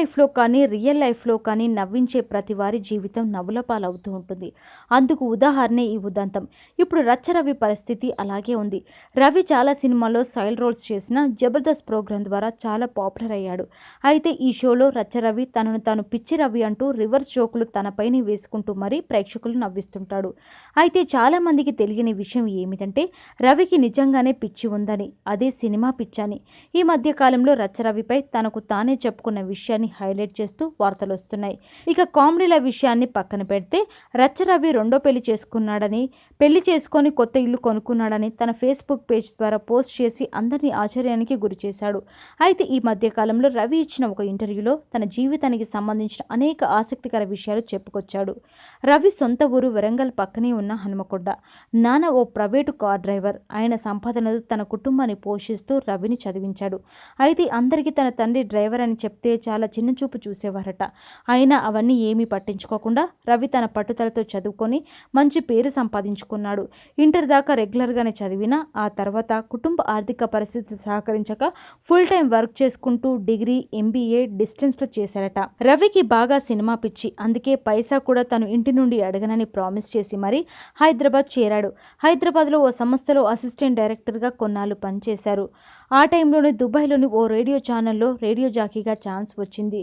లైఫ్లో కానీ రియల్ లైఫ్లో కానీ నవ్వించే ప్రతి వారి జీవితం నవ్వుల పాలవుతూ ఉంటుంది. అందుకు ఉదాహరణే ఈ ఉదంతం. ఇప్పుడు రచ్చ రవి పరిస్థితి అలాగే ఉంది. రవి చాలా సినిమాల్లో సైల్ రోల్స్ చేసిన జబర్దస్త్ ప్రోగ్రాం ద్వారా చాలా పాపులర్ అయ్యాడు. అయితే ఈ షోలో రచ్చ రవి తనను తాను పిచ్చి రవి అంటూ రివర్స్ జోకులు తనపైనే వేసుకుంటూ మరీ ప్రేక్షకులు నవ్విస్తుంటాడు. అయితే చాలామందికి తెలియని విషయం ఏమిటంటే రవికి నిజంగానే పిచ్చి ఉందని అదే సినిమా పిచ్చని. ఈ మధ్య కాలంలో రచ్చరవిపై తనకు తానే చెప్పుకున్న విషయాన్ని హైలైట్ చేస్తూ వార్తలు వస్తున్నాయి. ఇక కామెడీల విషయాన్ని పక్కన పెడితే రచ్చరవి రెండో పెళ్ళి చేసుకున్నాడని పెళ్ళి చేసుకొని కొత్త ఇల్లు కొనుక్కున్నాడని తన ఫేస్బుక్ పేజ్ ద్వారా పోస్ట్ చేసి అందరినీ ఆశ్చర్యానికి గురి చేశాడు. అయితే ఈ మధ్య కాలంలో రవి ఇచ్చిన ఒక ఇంటర్వ్యూలో తన జీవితానికి సంబంధించిన అనేక ఆసక్తికర విషయాలు చెప్పుకొచ్చాడు. రవి సొంత ఊరు వరంగల్ పక్కనే ఉన్న హనుమకొండ. నాన్న ఓ ప్రైవేటు కార్ డ్రైవర్. ఆయన సంపాదనతో తన కుటుంబాన్ని పోషిస్తూ రవిని చదివించాడు. అయితే అందరికీ తన తండ్రి డ్రైవర్ అని చెప్తే చాలా చిన్నచూపు చూసేవారట. అయినా అవన్నీ ఏమీ పట్టించుకోకుండా రవి తన పట్టుదలతో చదువుకొని మంచి పేరు సంపాదించుకున్నాడు. ఇంటర్ దాకా రెగ్యులర్గానే చదివినా ఆ తర్వాత కుటుంబ ఆర్థిక పరిస్థితి సహకరించక ఫుల్ టైం వర్క్ చేసుకుంటూ డిగ్రీ ఎంబీఏ డిస్టెన్స్లో చేశారట. రవికి బాగా సినిమా పిచ్చి. అందుకే పైసా కూడా తను ఇంటి నుండి అడగనని ప్రామిస్ చేసి మరీ హైదరాబాద్ చేరాడు. హైదరాబాద్లో ఓ సంస్థలో అసిస్టెంట్ డైరెక్టర్గా కొన్నాళ్ళు పనిచేశారు. ఆ టైంలోనే దుబాయ్లోని ఓ రేడియో ఛానల్లో రేడియో జాకీగా ఛాన్స్ వచ్చింది.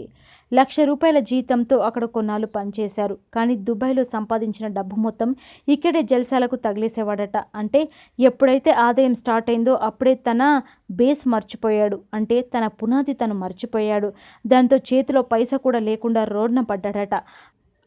లక్ష రూపాయల జీతంతో అక్కడ కొన్నాళ్ళు పనిచేశారు. కానీ దుబాయ్లో సంపాదించిన డబ్బు మొత్తం ఇక్కడే జల్సాలకు తగిలేసేవాడట. అంటే ఎప్పుడైతే ఆదాయం స్టార్ట్ అయిందో అప్పుడే తన బేస్ మర్చిపోయాడు. అంటే తన పునాది తను మర్చిపోయాడు. దాంతో చేతిలో పైస కూడా లేకుండా రోడ్న పడ్డాడట.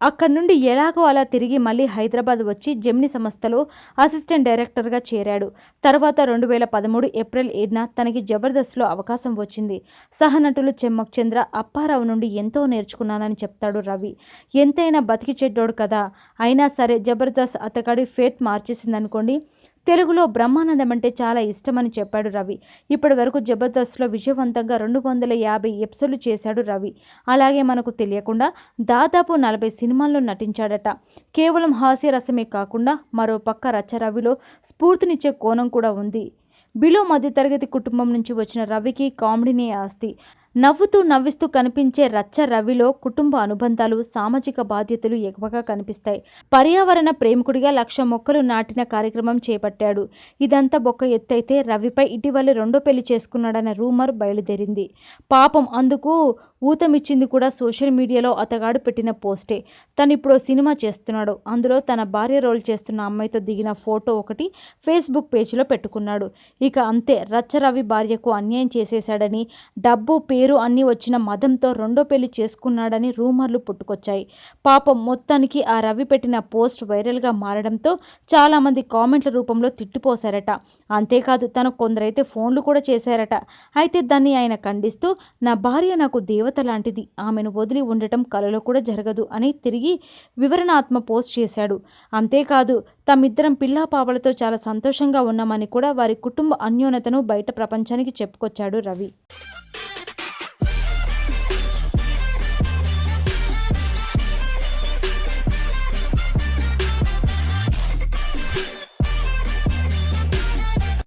అక్కడి నుండి ఎలాగో అలా తిరిగి మళ్ళీ హైదరాబాద్ వచ్చి జెమిని సంస్థలో అసిస్టెంట్ డైరెక్టర్గా చేరాడు. తర్వాత రెండు వేల పదమూడు ఏప్రిల్ ఏడున తనకి జబర్దస్త్లో అవకాశం వచ్చింది. సహనటులు చెమ్మక్ చంద్ర అప్పారావు నుండి ఎంతో నేర్చుకున్నానని చెప్తాడు రవి. ఎంతైనా బతికి చెడ్డోడు కదా. అయినా సరే జబర్దస్త్ అతగాడి ఫేట్ మార్చేసిందనుకోండి తెలుగులో బ్రహ్మానందం అంటే చాలా ఇష్టమని చెప్పాడు రవి. ఇప్పటి వరకు జబర్దస్త్లో విజయవంతంగా రెండు వందల యాభై ఎపిసోడ్లు చేశాడు రవి. అలాగే మనకు తెలియకుండా దాదాపు నలభై సినిమాల్లో నటించాడట. కేవలం హాస్యరసమే కాకుండా మరో పక్క రచ్చరవిలో స్ఫూర్తినిచ్చే కోణం కూడా ఉంది. బిలో మధ్యతరగతి కుటుంబం నుంచి వచ్చిన రవికి కామెడీనే ఆస్తి. నవ్వుతూ నవ్విస్తూ కనిపించే రచ్చ రవిలో కుటుంబ అనుబంధాలు సామాజిక బాధ్యతలు ఎక్కువగా కనిపిస్తాయి. పర్యావరణ ప్రేమికుడిగా లక్ష మొక్కలు నాటిన కార్యక్రమం చేపట్టాడు. ఇదంతా బొక్క ఎత్తైతే రవిపై ఇటీవల రెండో పెళ్ళి చేసుకున్నాడన్న రూమర్ బయలుదేరింది. పాపం అందుకు ఊతమిచ్చింది కూడా సోషల్ మీడియాలో అతగాడు పెట్టిన పోస్టే. తను ఇప్పుడు సినిమా చేస్తున్నాడు. అందులో తన భార్య రోల్ చేస్తున్న అమ్మాయితో దిగిన ఫోటో ఒకటి ఫేస్బుక్ పేజీలో పెట్టుకున్నాడు. ఇక అంతే రచ్చ రవి భార్యకు అన్యాయం చేసేశాడని డబ్బు పేరు అన్నీ వచ్చిన మదంతో రెండో పెళ్ళి చేసుకున్నాడని రూమర్లు పుట్టుకొచ్చాయి. పాపం మొత్తానికి ఆ రవి పెట్టిన పోస్ట్ వైరల్గా మారడంతో చాలామంది కామెంట్ల రూపంలో తిట్టిపోశారట. అంతేకాదు తను కొందరైతే ఫోన్లు కూడా చేశారట. అయితే దాన్ని ఆయన ఖండిస్తూ నా భార్య నాకు దేవ దేవత లాంటిది. ఆమెను వదిలి ఉండటం కలలో కూడా జరగదు అని తిరిగి వివరణాత్మ పోస్ట్ చేశాడు. అంతేకాదు తమిద్దరం పిల్లా పాపలతో చాలా సంతోషంగా ఉన్నామని కూడా వారి కుటుంబ అన్యోన్యతను బయట ప్రపంచానికి చెప్పుకొచ్చాడు రవి.